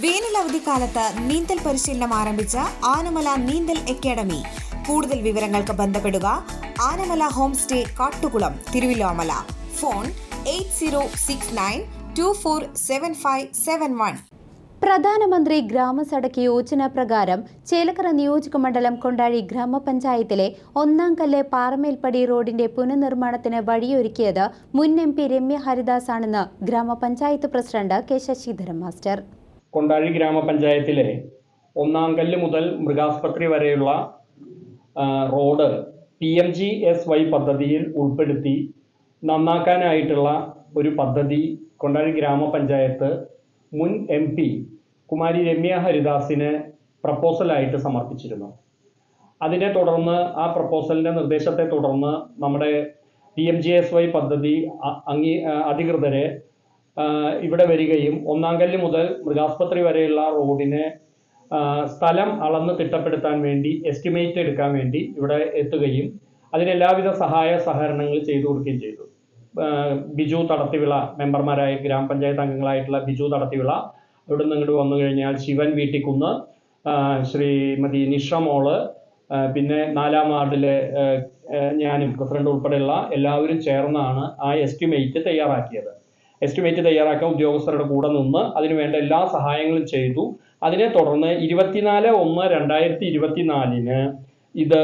വേനൽ അവധിക്കാലത്ത് നീന്തൽ പരിശീലനം ആരംഭിച്ച ആനമല നീന്തൽ അക്കാദമി. കൂടുതൽ വിവരങ്ങൾക്ക് ബന്ധപ്പെടുക Anamala home stay Kattukulam Thiruvilwamala. Phone eight zero six nine two four seven five seven one. Pradhanamantri Gramasadak Yojana പ്രകാരം ചേലക്കര നിയോജക മണ്ഡലം കൊണ്ടാഴി ഗ്രാമപഞ്ചായത്തിലെ ഒന്നാം കല്ല് പാറമേൽപ്പടി റോഡിന്റെ പുനർനിർമ്മാണത്തിന് വഴിയൊരുക്കിയത് മുൻ എം പി രമ്യ ഹരിദാസ് ആണെന്ന് ഗ്രാമപഞ്ചായത്ത് president K Sasidharan master. Kondazhi ഗ്രാമപഞ്ചായത്തിലെ ഒന്നാം കല്ല് മുതൽ മൃഗാസ്പത്രി വരെയുള്ള road P M G S Y പദ്ധതിയിൽ ഉൾപ്പെടുത്തി നന്നാക്കാനായിട്ടുള്ള ഒരു പദ്ധതി കൊണ്ടാഴി ഗ്രാമപഞ്ചായത്ത് മുൻ എം പി കുമാരി രമ്യ ഹരിദാസിന് പ്രപ്പോസലായിട്ട് സമർപ്പിച്ചിരുന്നു. അതിനെ തുടർന്ന് ആ പ്രപ്പോസലിന്റെ നിർദ്ദേശത്തെ തുടർന്ന് നമ്മുടെ P M G S Y പദ്ധതി അംഗീ അധികൃതരെ ഇവിടെ വരികയും ഒന്നാം കല്ല് മുതൽ മൃഗാസ്പത്രി വരെയുള്ള റോഡിന് സ്ഥലം അളന്ന് തിട്ടപ്പെടുത്താൻ വേണ്ടി എസ്റ്റിമേറ്റ് എടുക്കാൻ വേണ്ടി ഇവിടെ എത്തുകയും അതിന് എല്ലാവിധ സഹായ സഹകരണങ്ങൾ ചെയ്തു കൊടുക്കുകയും ചെയ്തു. ബിജു തടത്തിവിള മെമ്പർമാരായ ഗ്രാമപഞ്ചായത്ത് അംഗങ്ങളായിട്ടുള്ള ബിജു തടത്തിവിള ഇവിടെ നിന്ന് ഇങ്ങോട്ട് വന്നു കഴിഞ്ഞാൽ ശിവൻ വീട്ടിക്കുന്ന് ശ്രീമതി നിഷ മോൾ പിന്നെ നാലാം വാർഡിലെ ഞാനും പ്രസിഡന്റ് ഉൾപ്പെടെയുള്ള എല്ലാവരും ചേർന്നാണ് ആ എസ്റ്റിമേറ്റ് തയ്യാറാക്കിയത്. എസ്റ്റിമേറ്റ് തയ്യാറാക്കാൻ ഉദ്യോഗസ്ഥരുടെ കൂടെ നിന്ന് അതിനുവേണ്ട എല്ലാ സഹായങ്ങളും ചെയ്തു. അതിനെ തുടർന്ന് ഇരുപത്തിനാല് ഒന്ന് രണ്ടായിരത്തി ഇരുപത്തിനാലിന് ഇത്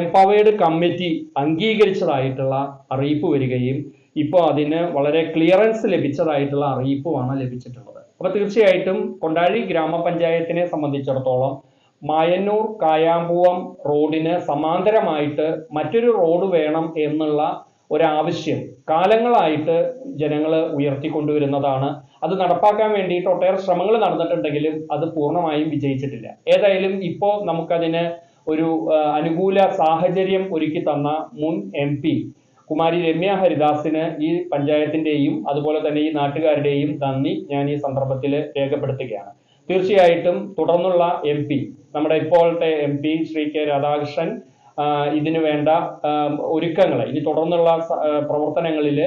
എംപവേർഡ് കമ്മിറ്റി അംഗീകരിച്ചതായിട്ടുള്ള അറിയിപ്പ് വരികയും ഇപ്പോൾ അതിന് വളരെ ക്ലിയറൻസ് ലഭിച്ചതായിട്ടുള്ള അറിയിപ്പുമാണ് ലഭിച്ചിട്ടുള്ളത്. അപ്പോൾ തീർച്ചയായിട്ടും കൊണ്ടാഴി ഗ്രാമപഞ്ചായത്തിനെ സംബന്ധിച്ചിടത്തോളം മായന്നൂർ കായാമ്പൂവം റോഡിന് സമാന്തരമായിട്ട് മറ്റൊരു റോഡ് വേണം എന്നുള്ള ഒരാവശ്യം. കാലങ്ങളായിട്ട് ജനങ്ങൾ ഉയർത്തിക്കൊണ്ടുവരുന്നതാണ്. അത് നടപ്പാക്കാൻ വേണ്ടിയിട്ട് ഒട്ടേറെ ശ്രമങ്ങൾ നടന്നിട്ടുണ്ടെങ്കിലും അത് പൂർണമായും വിജയിച്ചിട്ടില്ല. ഏതായാലും ഇപ്പോൾ നമുക്കതിന് ഒരു അനുകൂല സാഹചര്യം ഒരുക്കി തന്ന മുൻ എം പി കുമാരി രമ്യ ഹരിദാസിന് ഈ പഞ്ചായത്തിന്റെയും അതുപോലെ തന്നെ ഈ നാട്ടുകാരുടെയും നന്ദി ഞാൻ ഈ സന്ദർഭത്തിൽ രേഖപ്പെടുത്തുകയാണ്. തീർച്ചയായിട്ടും തുടർന്നുള്ള എം നമ്മുടെ ഇപ്പോഴത്തെ എം ശ്രീ കെ രാധാകൃഷ്ണൻ ഇതിനു വേണ്ട ഒരുക്കങ്ങൾ ഇനി തുടർന്നുള്ള പ്രവർത്തനങ്ങളിൽ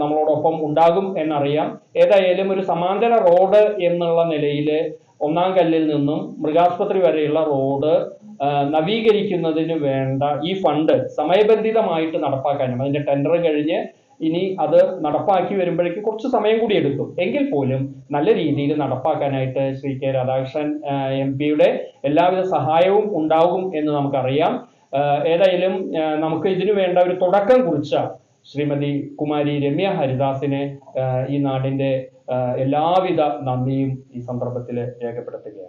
നമ്മളോടൊപ്പം ഉണ്ടാകും എന്നറിയാം. ഏതായാലും ഒരു സമാന്തര റോഡ് എന്നുള്ള നിലയിൽ ഒന്നാം കല്ലിൽ നിന്നും മൃഗാസ്പത്രി വരെയുള്ള റോഡ് നവീകരിക്കുന്നതിന് വേണ്ട ഈ ഫണ്ട് സമയബന്ധിതമായിട്ട് നടപ്പാക്കാനും അതിന്റെ ടെൻഡർ കഴിഞ്ഞ് ഇനി അത് നടപ്പാക്കി വരുമ്പോഴേക്ക് കുറച്ച് സമയം കൂടി എടുക്കും. എങ്കിൽ പോലും നല്ല രീതിയിൽ നടപ്പാക്കാനായിട്ട് ശ്രീ കെ രാധാകൃഷ്ണൻ എം പിയുടെ എല്ലാവിധ സഹായവും ഉണ്ടാകും എന്ന് നമുക്കറിയാം. ഏതായാലും നമുക്ക് ഇതിനു വേണ്ട ഒരു തുടക്കം കുറിച്ച ശ്രീമതി കുമാരി രമ്യ ഹരിദാസിനെ ഈ നാടിന്റെ എല്ലാവിധ നന്ദിയും ഈ സന്ദർഭത്തിൽ രേഖപ്പെടുത്തുകയാണ്.